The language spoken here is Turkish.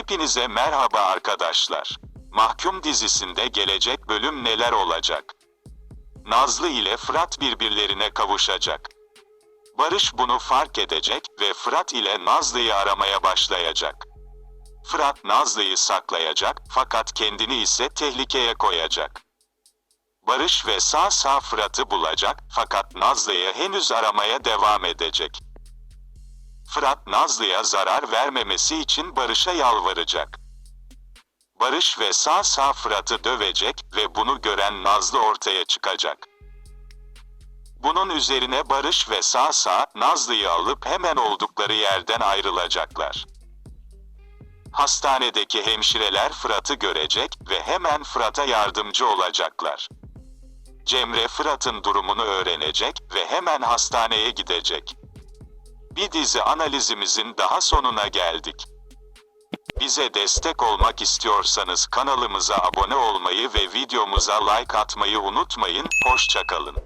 Hepinize merhaba arkadaşlar. Mahkum dizisinde gelecek bölüm neler olacak? Nazlı ile Fırat birbirlerine kavuşacak. Barış bunu fark edecek ve Fırat ile Nazlı'yı aramaya başlayacak. Fırat Nazlı'yı saklayacak fakat kendini ise tehlikeye koyacak. Barış ve sağ sağ Fırat'ı bulacak fakat Nazlı'yı henüz aramaya devam edecek. Fırat Nazlı'ya zarar vermemesi için Barış'a yalvaracak. Barış ve sağ Fırat'ı dövecek ve bunu gören Nazlı ortaya çıkacak. Bunun üzerine Barış ve sağ Nazlı'yı alıp hemen oldukları yerden ayrılacaklar. Hastanedeki hemşireler Fırat'ı görecek ve hemen Fırat'a yardımcı olacaklar. Cemre Fırat'ın durumunu öğrenecek ve hemen hastaneye gidecek. Bir dizi analizimizin daha sonuna geldik. Bize destek olmak istiyorsanız kanalımıza abone olmayı ve videomuza like atmayı unutmayın. Hoşçakalın.